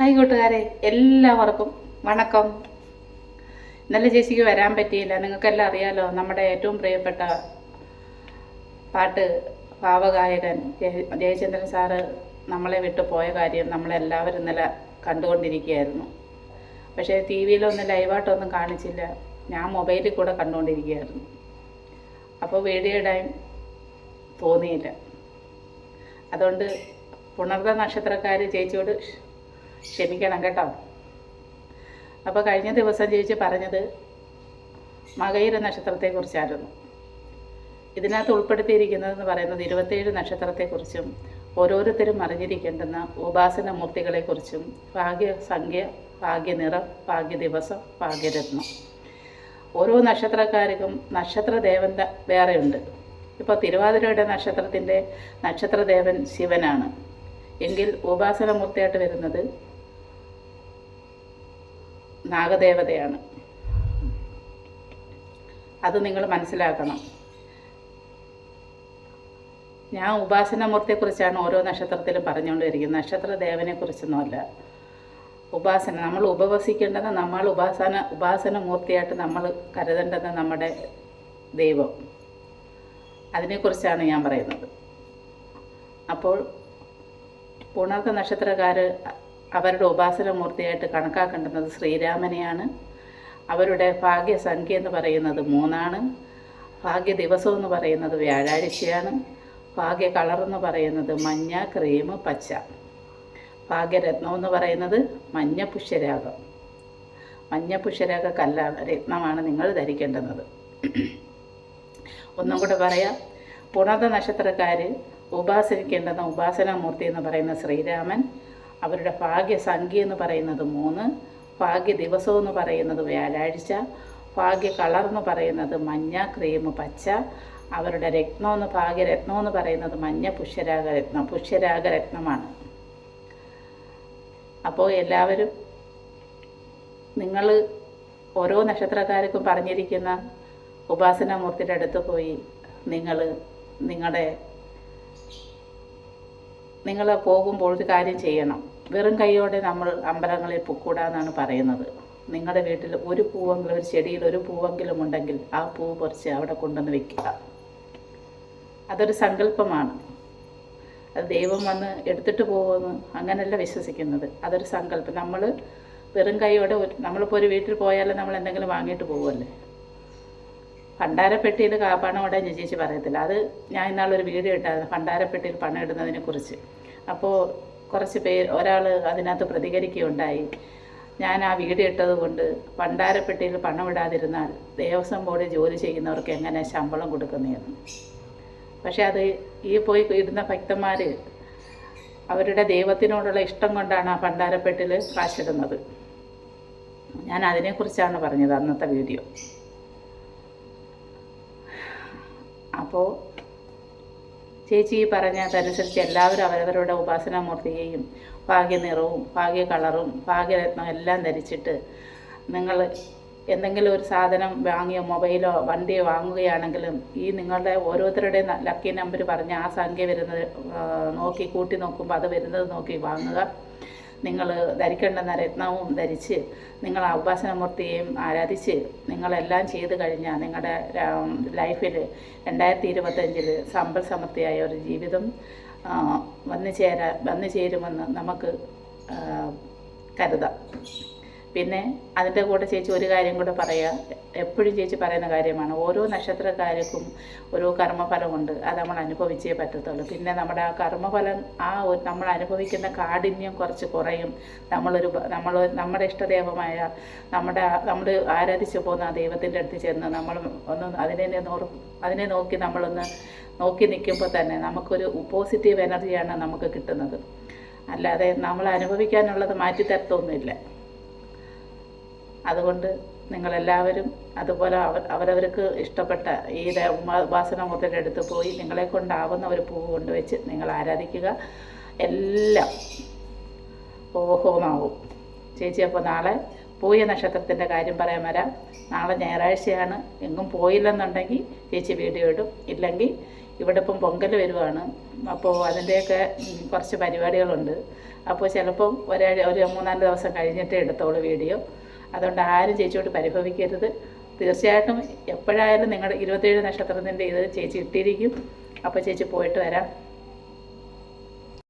Hi കൂട്ടുകാരെ എല്ലാവർക്കും വണക്കം. നല്ല ചേച്ചിക്ക് വരാൻ പറ്റിയില്ല. നിങ്ങൾക്കെല്ലാം അറിയാലോ നമ്മുടെ ഏറ്റവും പ്രിയപ്പെട്ട പാട്ട് ഭാവഗായകൻ ജയ- ജയചന്ദ്രൻ സാറ് നമ്മളെ വിട്ടു പോയ കാര്യം നമ്മളെല്ലാവരും ഇന്നലെ കണ്ടുകൊണ്ടിരിക്കുകയായിരുന്നു. പക്ഷേ ടി വിയിലൊന്നും ലൈവായിട്ടൊന്നും കാണിച്ചില്ല. ഞാൻ മൊബൈലിൽ കൂടെ കണ്ടുകൊണ്ടിരിക്കുകയായിരുന്നു. അപ്പോൾ വീഡിയോ ഇടാൻ തോന്നിയില്ല. അതുകൊണ്ട് പുണർദ നക്ഷത്രക്കാർ ചേച്ചിയോട് ക്ഷമിക്കണം കേട്ടോ. അപ്പോൾ കഴിഞ്ഞ ദിവസം ചേച്ചി പറഞ്ഞത് മകയിര നക്ഷത്രത്തെക്കുറിച്ചായിരുന്നു. ഇതിനകത്ത് ഉൾപ്പെടുത്തിയിരിക്കുന്നതെന്ന് പറയുന്നത് ഇരുപത്തേഴ് നക്ഷത്രത്തെക്കുറിച്ചും ഓരോരുത്തരും അറിഞ്ഞിരിക്കേണ്ടുന്ന ഉപാസന മൂർത്തികളെക്കുറിച്ചും ഭാഗ്യസംഖ്യ ഭാഗ്യനിറം ഭാഗ്യദിവസം ഭാഗ്യരത്നം ഓരോ നക്ഷത്രക്കാർക്കും നക്ഷത്രദേവൻ വേറെയുണ്ട്. ഇപ്പോൾ തിരുവാതിരയുടെ നക്ഷത്രത്തിന്റെ നക്ഷത്രദേവൻ ശിവനാണ്. എങ്കിൽ ഉപാസനമൂർത്തിയായിട്ട് വരുന്നത് നാഗദേവതയാണ്. അത് നിങ്ങൾ മനസ്സിലാക്കണം. ഞാൻ ഉപാസനമൂർത്തിയെക്കുറിച്ചാണ് ഓരോ നക്ഷത്രത്തിലും പറഞ്ഞുകൊണ്ടിരിക്കുന്നത്. നക്ഷത്ര ദേവനെക്കുറിച്ചൊന്നുമല്ല ഉപാസന നമ്മൾ ഉപവസിക്കേണ്ടത് നമ്മൾ ഉപാസന ഉപാസന മൂർത്തിയായിട്ട് നമ്മൾ കരുതേണ്ടത് നമ്മുടെ ദൈവം. അതിനെക്കുറിച്ചാണ് ഞാൻ പറയുന്നത്. അപ്പോൾ പുണർത്ത നക്ഷത്രക്കാർ അവരുടെ ഉപാസന മൂർത്തിയായിട്ട് കണക്കാക്കേണ്ടുന്നത് ശ്രീരാമനെയാണ്. അവരുടെ ഭാഗ്യസംഖ്യ എന്ന് പറയുന്നത് മൂന്നാണ്. ഭാഗ്യ ദിവസം എന്ന് പറയുന്നത് വ്യാഴാഴ്ചയാണ്. ഭാഗ്യ കളർ എന്ന് പറയുന്നത് മഞ്ഞ ക്രീം പച്ച. ഭാഗ്യരത്നം എന്ന് പറയുന്നത് മഞ്ഞ പുഷ്യരാഗം മഞ്ഞ പുഷ്യരാഗ കല്ല രത്നമാണ് നിങ്ങൾ ധരിക്കേണ്ടുന്നത്. ഒന്നും കൂടെ പറയാം. പുണത നക്ഷത്രക്കാർ ഉപാസനിക്കേണ്ടുന്ന ഉപാസനാമൂർത്തി എന്ന് പറയുന്ന ശ്രീരാമൻ അവരുടെ ഭാഗ്യസംഖ്യ എന്ന് പറയുന്നത് മൂന്ന് ഭാഗ്യ ദിവസം എന്ന് പറയുന്നത് വ്യാഴാഴ്ച ഭാഗ്യ കളർ എന്ന് പറയുന്നത് മഞ്ഞ ക്രീം പച്ച അവരുടെ രത്നം എന്ന് ഭാഗ്യരത്നം എന്ന് പറയുന്നത് മഞ്ഞ പുഷ്യരാഗരത്നം പുഷ്യരാഗരത്നമാണ് പുഷ്യരാഗ രത്നമാണ്. അപ്പോൾ എല്ലാവരും നിങ്ങൾ ഓരോ നക്ഷത്രക്കാർക്കും പറഞ്ഞിരിക്കുന്ന ഉപാസനാമൂർത്തിയുടെ അടുത്ത് പോയി നിങ്ങൾ നിങ്ങളുടെ നിങ്ങൾ പോകുമ്പോൾ ഒരു കാര്യം ചെയ്യണം. വെറും കൈയോടെ നമ്മൾ അമ്പലങ്ങളിൽ പൊക്കൂടാന്നാണ് പറയുന്നത്. നിങ്ങളുടെ വീട്ടിൽ ഒരു പൂവെങ്കിലും ഒരു ചെടിയിൽ ഒരു പൂവെങ്കിലും ഉണ്ടെങ്കിൽ ആ പൂവ് പറിച്ച് അവിടെ കൊണ്ടുവന്ന് വെക്കുക. അതൊരു സങ്കല്പമാണ്. അത് ദൈവം വന്ന് എടുത്തിട്ട് പോകുമെന്ന് അങ്ങനെയല്ല വിശ്വസിക്കുന്നത്. അതൊരു സങ്കല്പം. നമ്മൾ വെറും കൈയോടെ നമ്മളിപ്പോൾ ഒരു വീട്ടിൽ പോയാലും നമ്മൾ എന്തെങ്കിലും വാങ്ങിയിട്ട് പോകുമല്ലേ ഭണ്ഡാരപ്പെട്ടിയിൽ പണം ഇടാൻ ഞാൻ ചേച്ചി പറയത്തില്ല. അത് ഞാൻ ഇന്നാളൊരു വീഡിയോ ഇട്ടായിരുന്നു ഭണ്ഡാരപ്പെട്ടിയിൽ പണം ഇടുന്നതിനെ കുറിച്ച്. അപ്പോൾ കുറച്ച് പേര് ഒരാൾ അതിനകത്ത് പ്രതികരിക്കുകയുണ്ടായി. ഞാൻ ആ വീഡിയോ ഇട്ടത് കൊണ്ട് ഭണ്ഡാരപ്പെട്ടിയിൽ പണം ഇടാതിരുന്നാൽ ദേവസ്വം ബോർഡിൽ ജോലി ചെയ്യുന്നവർക്ക് എങ്ങനെ ശമ്പളം കൊടുക്കുന്നതെന്ന് പക്ഷേ അത് ഈ പോയി ഇടുന്ന ഭക്തന്മാർ അവരുടെ ദൈവത്തിനോടുള്ള ഇഷ്ടം കൊണ്ടാണ് ആ ഭണ്ഡാരപ്പെട്ടിൽ കാശിടുന്നത്. ഞാൻ അതിനെക്കുറിച്ചാണ് പറഞ്ഞത് അന്നത്തെ വീഡിയോ അപ്പോൾ ചേച്ചി പറഞ്ഞതനുസരിച്ച് എല്ലാവരും അവരവരുടെ ഉപാസനാമൂർത്തിയെയും ഭാഗ്യനിറവും ഭാഗ്യ കളറും ഭാഗ്യരത്നം എല്ലാം ധരിച്ചിട്ട് നിങ്ങൾ എന്തെങ്കിലും ഒരു സാധനം വാങ്ങിയോ മൊബൈലോ വണ്ടിയോ വാങ്ങുകയാണെങ്കിലും ഈ നിങ്ങളുടെ ഓരോരുത്തരുടെയും ലക്കി നമ്പർ പറഞ്ഞ് ആ സംഖ്യ വരുന്നത് നോക്കി കൂട്ടി നോക്കുമ്പോൾ അത് വരുന്നത് നോക്കി വാങ്ങുക. നിങ്ങൾ ധരിക്കേണ്ടുന്ന രത്നവും ധരിച്ച് നിങ്ങൾ ആ ഉപാസനമൂർത്തിയെയും ആരാധിച്ച് നിങ്ങളെല്ലാം ചെയ്തു കഴിഞ്ഞാൽ നിങ്ങളുടെ ലൈഫിൽ രണ്ടായിരത്തി ഇരുപത്തഞ്ചിൽ സമ്പൽ സമൃദ്ധിയായ ഒരു ജീവിതം വന്നു ചേരാ വന്നു ചേരുമെന്ന് നമുക്ക് കരുതാം. പിന്നെ അതിന്റെ കൂടെ ചേച്ചി ഒരു കാര്യം കൂടെ പറയുക എപ്പോഴും ചേച്ചി പറയുന്ന കാര്യമാണ് ഓരോ നക്ഷത്രക്കാർക്കും ഓരോ കർമ്മഫലമുണ്ട്. അത് നമ്മൾ അനുഭവിച്ചേ പറ്റത്തുള്ളൂ. പിന്നെ നമ്മുടെ ആ കർമ്മഫലം ആ ഒരു നമ്മൾ അനുഭവിക്കുന്ന കാഠിന്യം കുറച്ച് കുറയും. നമ്മളൊരു നമ്മൾ നമ്മുടെ ഇഷ്ടദേവമായ നമ്മുടെ നമ്മൾ ആരാധിച്ചു പോകുന്ന ആ ദൈവത്തിന്റെ അടുത്ത് ചെന്ന് നമ്മൾ ഒന്ന് അതിനെ നോർ അതിനെ നോക്കി നമ്മളൊന്ന് നോക്കി നിൽക്കുമ്പോൾ തന്നെ നമുക്കൊരു പോസിറ്റീവ് എനർജിയാണ് നമുക്ക് കിട്ടുന്നത്. അല്ലാതെ നമ്മൾ അനുഭവിക്കാനുള്ളത് മാറ്റിത്തരത്തൊന്നുമില്ല. അതുകൊണ്ട് നിങ്ങളെല്ലാവരും അതുപോലെ അവർ അവരവർക്ക് ഇഷ്ടപ്പെട്ട ഈ ഉപാസന മുതൽ എടുത്തു പോയി നിങ്ങളെ കൊണ്ടാവുന്ന ഒരു പൂവ് കൊണ്ടുവച്ച് നിങ്ങൾ ആരാധിക്കുക. എല്ലാം ഓഹോമാവും. ചേച്ചി അപ്പോൾ നാളെ പൂയ നക്ഷത്രത്തിന്റെ കാര്യം പറയാൻ വരാം. നാളെ ഞായറാഴ്ചയാണ്. എങ്ങും പോയില്ലെന്നുണ്ടെങ്കിൽ ചേച്ചി വീഡിയോ ഇടും. ഇല്ലെങ്കിൽ ഇവിടെ ഇപ്പം പൊങ്കൽ വരുവാണ്. അപ്പോൾ അതിന്റെയൊക്കെ കുറച്ച് പരിപാടികളുണ്ട്. അപ്പോൾ ചിലപ്പം ഒരാഴ്ച ഒരു മൂന്നാൽ ദിവസം കഴിഞ്ഞിട്ടേ എടുത്തോളൂ വീഡിയോ. അതുകൊണ്ട് ആരും ചേച്ചിയോട് പരിഭവിക്കരുത്. തീർച്ചയായിട്ടും എപ്പോഴായാലും നിങ്ങളുടെ ഇരുപത്തേഴ് നക്ഷത്രത്തിന്റെ ഇത് ചേച്ചി ഇട്ടിരിക്കും. അപ്പോൾ ചേച്ചി പോയിട്ട് വരാം.